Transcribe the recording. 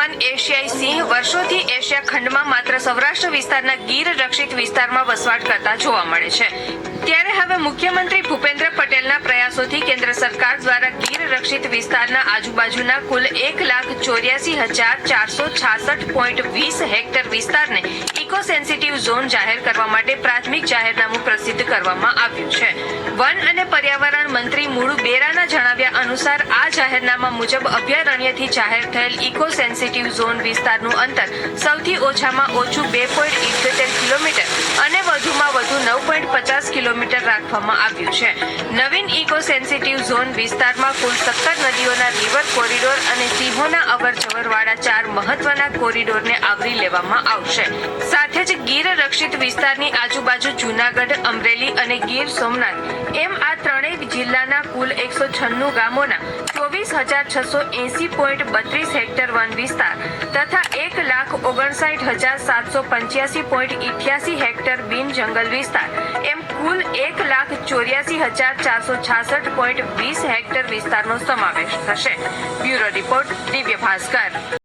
સમાન એશિયાઈ સિંહ વર્ષોથી એશિયા ખંડમાં માત્ર સૌરાષ્ટ્ર વિસ્તારના ગીર રક્ષિત વિસ્તારમાં વસવાટ કરતા જોવા મળે છે. ત્યારે હવે મુખ્યમંત્રી ભૂપેન્દ્ર પટેલના પ્રયાસોથી કેન્દ્ર સરકાર દ્વારા ગીર રક્ષિત વિસ્તારના આજુબાજુના કુલ એક લાખ ચોર્યાસી હજાર ચારસો છાસઠ પોઈન્ટ વીસ હેક્ટર વિસ્તારને ઇકો સેન્સિટિવ ઝોન જાહેર કરવા માટે પ્રાથમિક જાહેરનામું પ્રસિદ્ધ કરવામાં આવ્યું છે. મંત્રી મુળુ બેરાના જણાવ્યા અનુસાર, આ જાહેરનામા મુજબ અભયારણ્યથી જાહેર થયેલ ઇકો સેન્સિટિવ ઝોન વિસ્તારનું અંતર સૌથી ઓછામાં ઓછું બે પોઈન્ટ ઇઠ્યોતેર કિલોમીટર અને વધુમાં વધુ નવ પોઈન્ટ પચાસ કિલોમીટર રાખવામાં આવ્યું છે. નવીન ઇકો સેન્સિટિવ ઝોન વિસ્તારમાં કુલ સત્તર નદીઓના રિવર કોરિડોર અને સિંહોના અવર જવરવાળા ચાર મહત્વના કોરિડોરને આવરી લેવામાં આવશે. સાથે જ ગીર વિસ્તારની આજુબાજુ જૂનાગઢ, અમરેલી અને ગીર સોમનાથ. એમ આ ત્રણેય જિલ્લાના કુલ એકસો છન્નું ગામોના ચોવીસ હજાર છસો એસી પોઈન્ટ બત્રીસ હેક્ટર વન વિસ્તાર તથા એક લાખ ઓગણસાઠ હજાર સાતસો પંચ્યાસી પોઈન્ટ ઇઠ્યાસી હેક્ટર બિન જંગલ વિસ્તાર. એમ કુલ એક લાખ ચોર્યાસી હજાર ચારસો છાસઠ પોઈન્ટ વીસ હેક્ટર વિસ્તારનો સમાવેશ થશે. Bureau report Divya Bhaskar.